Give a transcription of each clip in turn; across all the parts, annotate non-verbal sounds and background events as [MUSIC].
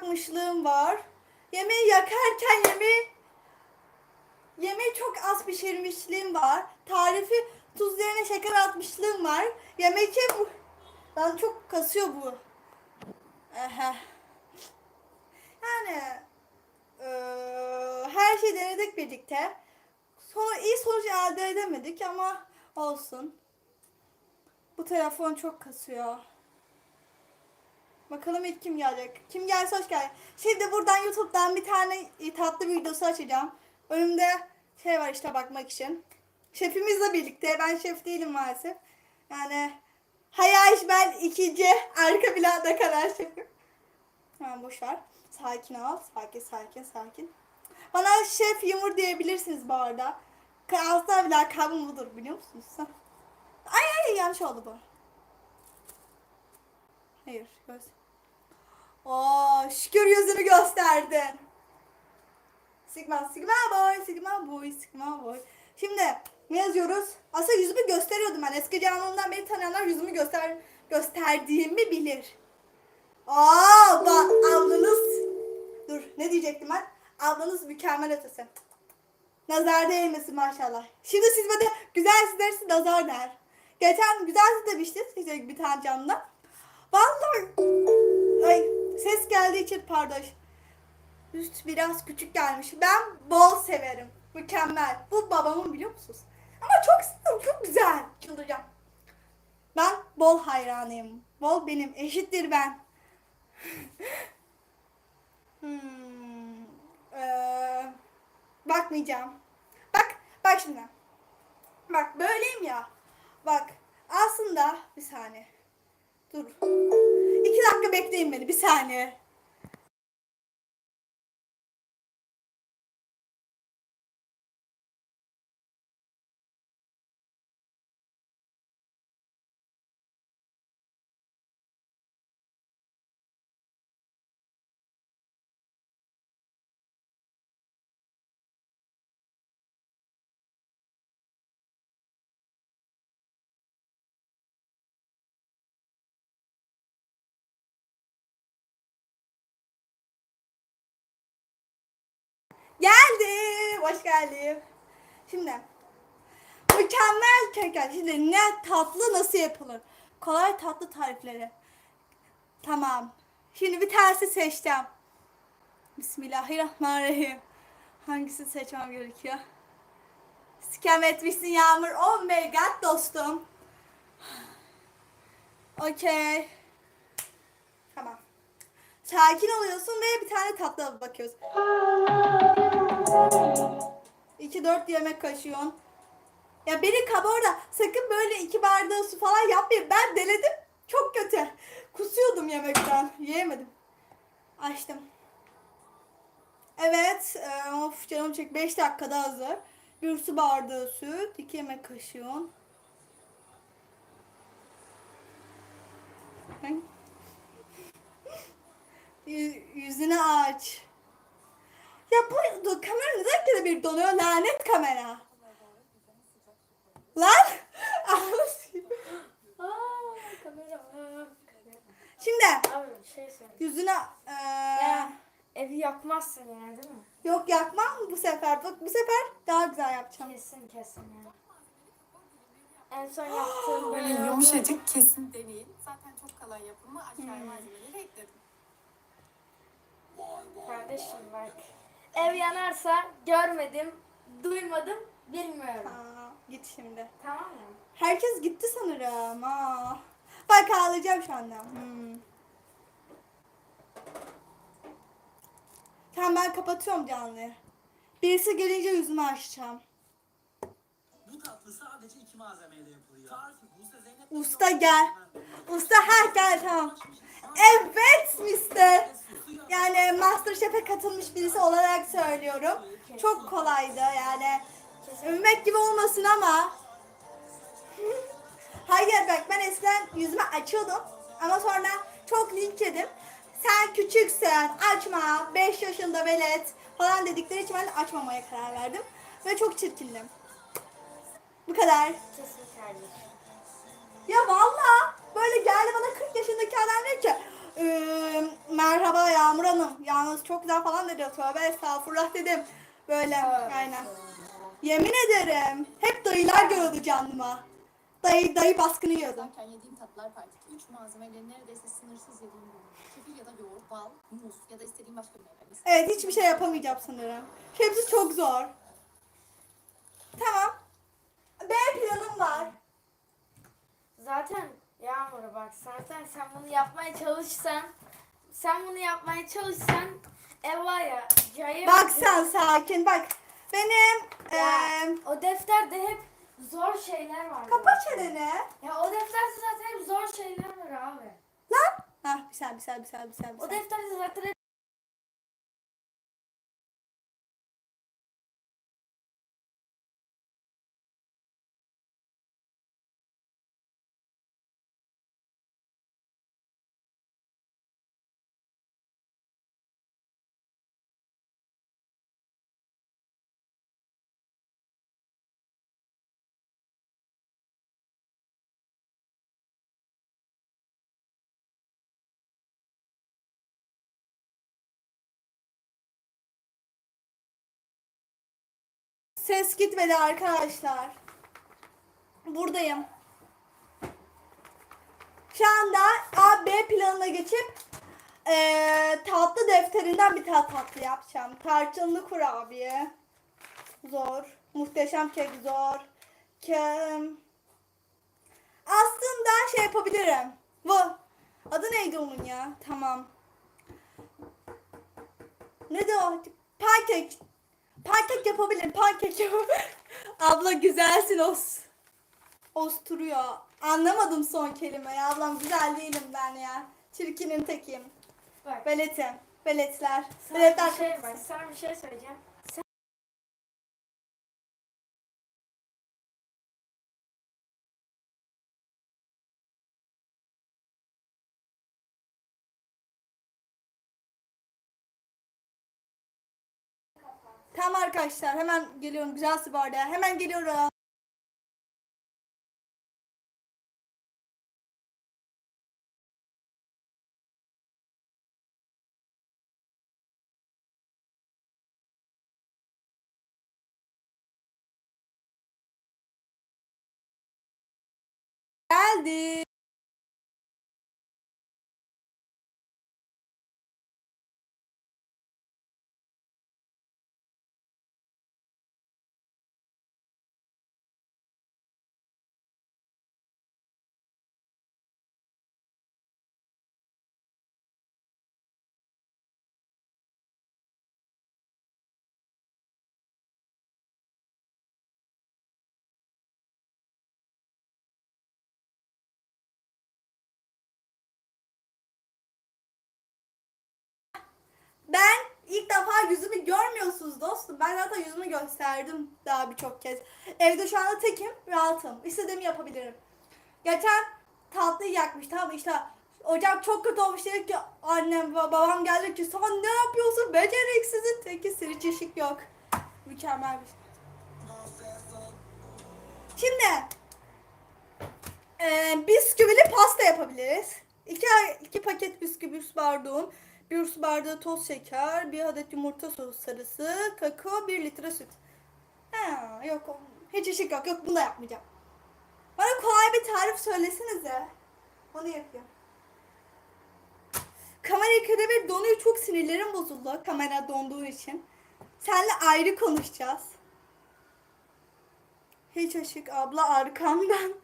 yakmışlığım var. Yemeği yakarken yemeği yemeği çok az pişirmişliğim var. Tarifi tuz yerine şeker atmışlığım var. Yemek bu. Lan çok kasıyor bu. Ehe. Yani eee, her şeyi denedik birlikte. Sonra iyi sonuç elde edemedik ama olsun. Bu telefon çok kasıyor. Bakalım ilk kim gelecek? Kim gelse hoş geldin. Şimdi buradan YouTube'dan bir tane tatlı videosu açacağım. Önümde şey var işte bakmak için. Şefimizle birlikte. Ben şef değilim maalesef. Yani Hayaş ben ikinci arka planda kalan şefim. Tamam boş ver. Sakin ol. Sakin sakin sakin. Bana şef yumur diyebilirsiniz bu arada. Asla bir lakabım budur biliyor musunuz? Ay ay yanlış oldu bu. Hayır göz. Oo şükür yüzünü gösterdin. Sigma, Sigma boy, Sigma boy, Sigma boy. Şimdi ne yazıyoruz? Aslında yüzümü gösteriyordum ben. Eski canlımdan beni tanıyanlar yüzümü göster gösterdiğimi bilir. Aa, bak ablanız. Dur, ne diyecektim ben? Ablanız mükemmel ötesi. Nazar değmesin maşallah. Şimdi siz bana güzel dersin nazar der. Geçen güzel demiştiniz işte bir tane canlı. Vallahi ay ses geldiği için pardon. Üst biraz küçük gelmiş. Ben bol severim. Mükemmel. Bu babamın biliyor musunuz? Ama çok. Çok güzel. Çıldıracağım. Ben bol hayranıyım. Bol benim. Eşittir ben. [LAUGHS] hmm, eee, bakmayacağım. Bak. Bak şimdi. Bak böyleyim ya. Bak. Aslında bir saniye. Dur. İki dakika bekleyin beni. Bir saniye. Geldim. Hoş geldin. Şimdi mükemmel kek. Şimdi ne tatlı nasıl yapılır? Kolay tatlı tarifleri. Tamam. Şimdi bir tanesi seçeceğim. Bismillahirrahmanirrahim. Hangisini seçmem gerekiyor? Sikem etmişsin Yağmur. Oh my god dostum. Okey. Tamam. Sakin oluyorsun ve bir tane tatlı bakıyoruz. 2-4 yemek kaşığın. Ya beni kaba orada sakın böyle iki bardağı su falan yapmayın. Ben denedim. Çok kötü. Kusuyordum yemekten. Yiyemedim. Açtım. Evet. e, of canım çek. 5 dakikada hazır. Bir su bardağı süt. 2 yemek kaşığı un. Yü- Yüzünü aç. Ya bu do- kamera neden kere bir donuyor? Lanet kamera. Lan! [LAUGHS] Ağlasın. Aa, kamera. Şimdi Abi şey söyle. yüzüne eee, Ya, evi yakmazsın yine değil mi? yok yakmam bu sefer. Bak bu sefer daha güzel yapacağım. Kesin kesin ya. En son yaptığım [GASPS] Böyle yumuşacık kesin deneyin. Zaten çok kolay yapımı. Aşağıya malzemeleri ekledim. Kardeşim bak. Ev yanarsa görmedim, duymadım, bilmiyorum. Aa, git şimdi. Tamam mı? Herkes gitti sanırım. Aa. Bak ağlayacağım şu anda. Hmm. Tamam ben kapatıyorum canlıyı. Birisi gelince yüzümü açacağım. Bu tatlı sadece iki malzemeyle yapılıyor. Tarifi Buse Zeynep Usta gel. Usta ha gel tamam. Evet mister. Yani Masterchef'e katılmış birisi olarak söylüyorum. Çok kolaydı yani. Övmek gibi olmasın ama. [LAUGHS] Hayır bak ben eskiden yüzümü açıyordum. Ama sonra çok linç yedim. Sen küçüksün açma 5 yaşında velet falan dedikleri için ben de açmamaya karar verdim. Ve çok çirkindim. Bu kadar. Kesin kardeşim. Ya valla böyle geldi bana 40 yaşındaki adam dedi ki "Ee, merhaba Yağmur Hanım yalnız çok güzel falan dedi. Tövbe estağfurullah dedim. Böyle aynen. Yemin ederim. Hep dayılar görüyordu canlıma. Dayı, dayı baskını yiyordum. Zaten yediğim tatlar partisi. Üç malzemeyle neredeyse sınırsız yediğim. Kefir ya da yoğurt, bal, muz ya da istediğim başka bir meyve. Evet hiçbir şey yapamayacağım sanırım. Hepsi çok zor. Tamam. B planım var. Zaten Yağmur bak zaten sen bunu yapmaya çalışsan sen bunu yapmaya çalışsan ev var ya cayır Bak sen sakin bak. Benim Ya, eee o defterde hep zor şeyler var. kapa çeneni. Ya o defterde zaten hep zor şeyler var abi. Lan. Hah bir saniye bir saniye bir saniye bir saniye. bir O saniye. defterde zaten hep Ses gitmedi arkadaşlar. Buradayım. Şu anda A, B planına geçip eee, tatlı defterinden bir tane tatlı yapacağım. Tarçınlı kurabiye. Zor. Muhteşem kek zor. Kem. Aslında şey yapabilirim. Bu. Adı neydi onun ya? Tamam. Ne de o? Pankek. Yapabilirim. Pankek. [LAUGHS] Abla güzelsin os. Osturuyor. Anlamadım son kelimeyi. Ablam güzel değilim ben ya. Çirkinin tekiyim. bak. Veletim. Veletler. Sana Veletler bir şey, bak, sana bir şey söyleyeceğim. Tamam arkadaşlar hemen geliyorum. Güzelsi bu arada. Hemen geliyorum. Geldi. Ben ilk defa yüzümü görmüyorsunuz dostum. Ben zaten yüzümü gösterdim daha birçok kez. Evde şu anda tekim, rahatım. İstediğimi yapabilirim. Geçen tatlı yakmış tamam işte ocak çok kötü olmuş dedi ki annem babam geldi ki sen ne yapıyorsun beceriksizin teki siriç ışık yok. Mükemmel bir şey. Şimdi e, bisküvili pasta yapabiliriz. İki, iki paket bisküvi bardağım, bir su bardağı toz şeker, bir adet yumurta sarısı, kakao, bir litre süt. Ha, yok hiç ışık yok. Yok bunu da yapmayacağım. Bana kolay bir tarif söylesenize. Onu yapayım. Kamera ikide bir donuyor. Çok sinirlerim bozuldu. Kamera donduğu için. Seninle ayrı konuşacağız. Hiç ışık abla arkamdan.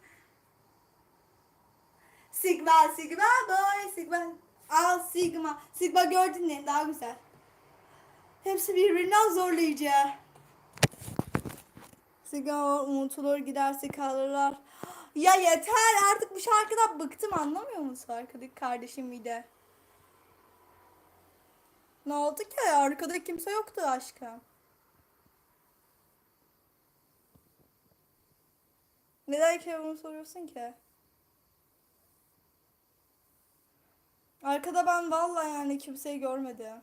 Sigma, Sigma boy, Sigma. Al Sigma. Sigma gördün mü? Daha güzel. Hepsi birbirinden zorlayıcı. Sigma unutulur giderse kalırlar. Ya yeter artık bu şarkıdan bıktım anlamıyor musun arkadaki kardeşim bir de. Ne oldu ki? Arkada kimse yoktu aşkım. Neden ki bunu soruyorsun ki? Arkada ben vallahi yani kimseyi görmedim.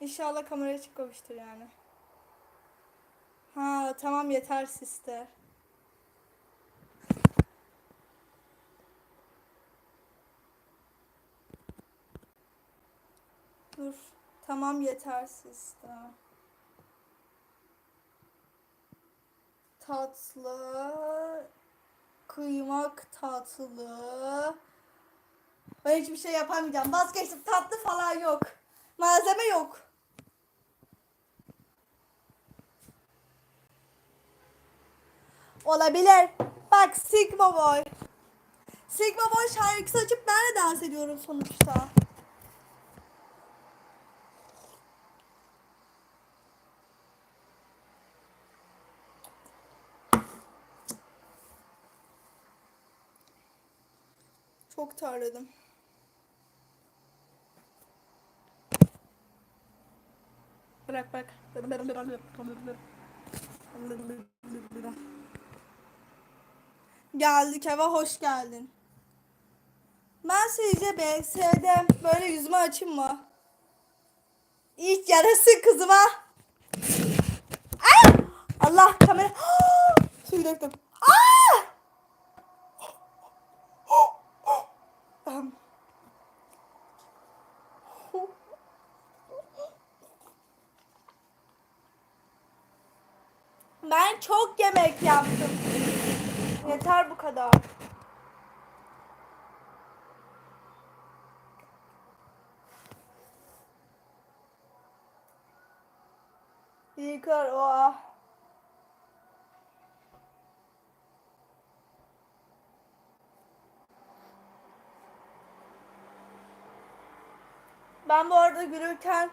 İnşallah kameraya çıkmamıştır yani. Ha tamam yeter sister. Dur. Tamam yetersiz daha. Tatlı. Kıymak tatlı. Ben hiçbir şey yapamayacağım. Vazgeçtim. Tatlı falan yok. Malzeme yok. Olabilir. Bak Sigma Boy. Sigma Boy şarkısı açıp ben de dans ediyorum sonuçta. Çok terledim. Bırak bırak. Geldik eve hoş geldin. Ben sizce BS'de böyle yüzümü açayım mı? İlk yarası kızıma. Aa! Allah kamera. [GASPS] Suyu döktüm. Aa! Ahem. Ben çok yemek yaptım. Yeter bu kadar. Yıkar o. ah. Ben bu arada gülürken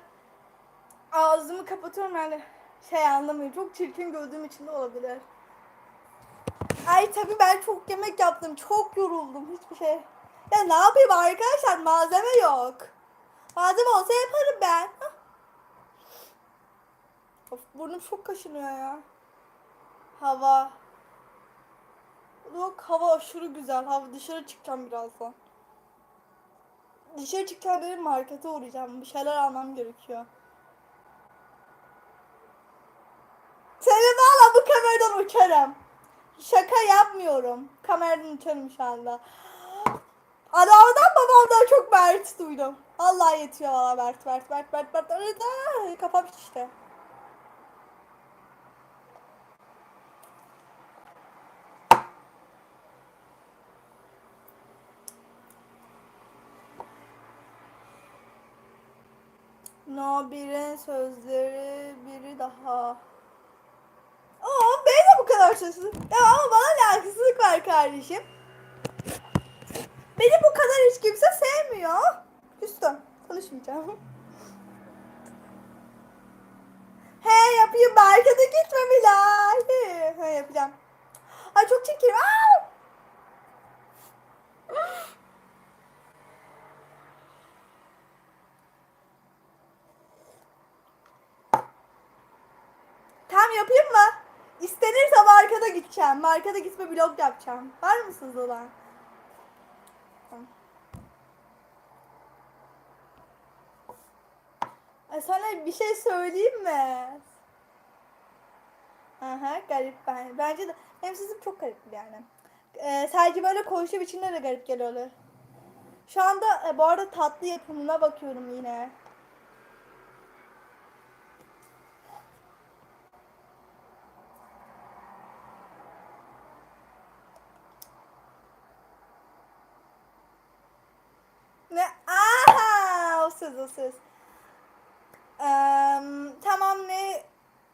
ağzımı kapatıyorum yani şey anlamıyorum. Çok çirkin gördüğüm için de olabilir. Ay tabii ben çok yemek yaptım. Çok yoruldum. Hiçbir şey. Ya ne yapayım arkadaşlar? Malzeme yok. Malzeme olsa yaparım ben. Hah. Of burnum çok kaşınıyor ya. Hava. Yok hava aşırı güzel. Hava dışarı çıkacağım birazdan. Dışarı çıkacağım dedim markete uğrayacağım. Bir şeyler almam gerekiyor. Seni valla bu kameradan uçarım. Şaka yapmıyorum. Kameradan uçarım şu anda. Adamdan babamdan çok Mert duydum. Allah yetiyor valla Mert, Mert, Mert, Mert, Mert. Kafam şişti. No birinin sözleri biri daha. Aa ben de bu kadar sözsüz. Ya ama bana ne haksızlık var kardeşim. Beni bu kadar hiç kimse sevmiyor. Küstüm. Konuşmayacağım. He yapayım markete gitme Bilal. He, he yapacağım. Ay çok çirkin. Aa! Tam yapayım mı? İstenirse markete gideceğim. Markete gitme vlog yapacağım. Var mısınız olan? Ay sana bir şey söyleyeyim mi? Aha garip ben. Bence de benim sesim çok garip yani. Ee, sadece böyle konuşu biçimde de garip geliyor. Şu anda e, bu arada tatlı yapımına bakıyorum yine. Ne? Söz. Eee, tamam ne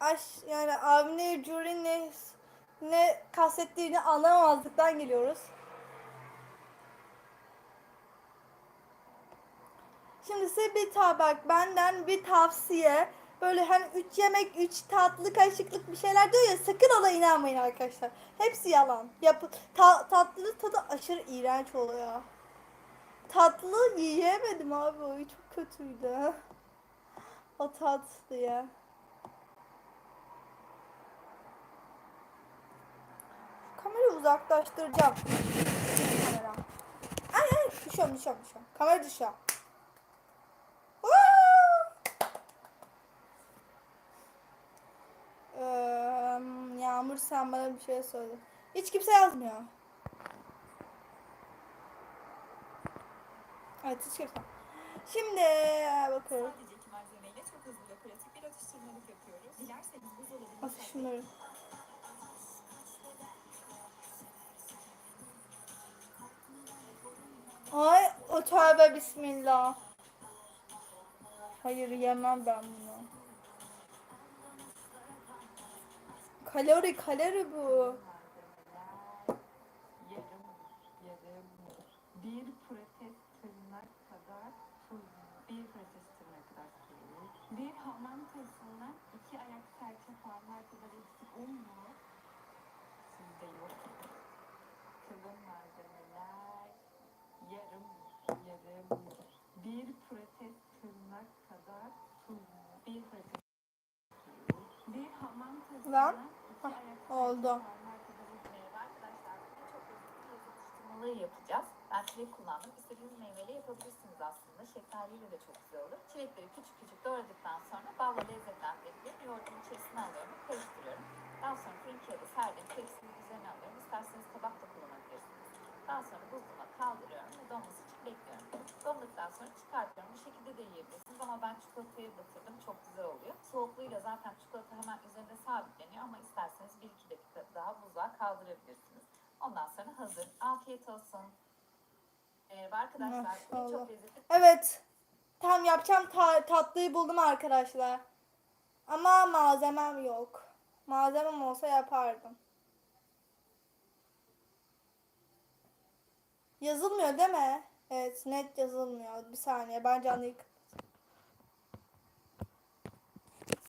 aş yani abi ne Jury ne ne kastettiğini anlamamazlıktan geliyoruz. Şimdi size bir tabak benden bir tavsiye. Böyle hani üç yemek, üç tatlı kaşıklık bir şeyler diyor ya sakın ona inanmayın arkadaşlar. Hepsi yalan. Yapı ta, tatlının tadı aşırı iğrenç oluyor. Tatlı yiyemedim abi o çok kötüydü. O tatlı ya. Kamerayı uzaklaştıracağım. Kamera. Ay ay düşüyorum düşüyorum düşüyorum. Kamera düşüyor. Eee, Yağmur sen bana bir şey söyle. Hiç kimse yazmıyor. Evet hiç kimse. Şimdi bakıyorum. Pratik buzdolabında Atıştırmalık. Ay o tövbe bismillah. Hayır yemem ben bunu. Kalori kalori bu. bir protez tırnak kadar tuz, bir protez tırnak kadar tuz, bir hamam tozuna iki ayak serçe parmağı mu? Sizde yok. Kılın malzemeler yarım yarım bir protez tırnak kadar bir tuz, bir hamam tozuna Lan, iki oldu. arkadaşlar. Çok yapacağız. Ben çilek kullandım. İstediğiniz meyveyle yapabilirsiniz aslında. Şeftaliyle de çok güzel olur. Çilekleri küçük küçük doğradıktan sonra balla lezzetlendirip yoğurdun içerisine alıyorum. Karıştırıyorum. Daha sonra fırın kağıdı serdim. Tepsinin üzerine alıyorum. İsterseniz tabak da kullanabilirsiniz. Daha sonra buzluğuma kaldırıyorum ve donması için bekliyorum. Donduktan sonra çıkartıyorum. Bu şekilde de yiyebilirsiniz ama ben çikolatayı batırdım. Çok güzel oluyor. Soğukluğuyla zaten çikolata hemen üzerinde sabitleniyor ama isterseniz 1-2 dakika daha buzluğa kaldırabilirsiniz. Ondan sonra hazır. Afiyet olsun. Merhaba arkadaşlar. Bugün Maşallah. çok lezzetli Evet. Tam yapacağım ta- tatlıyı buldum arkadaşlar. Ama malzemem yok. Malzemem olsa yapardım. Yazılmıyor değil mi? Evet net yazılmıyor. Bir saniye ben canlı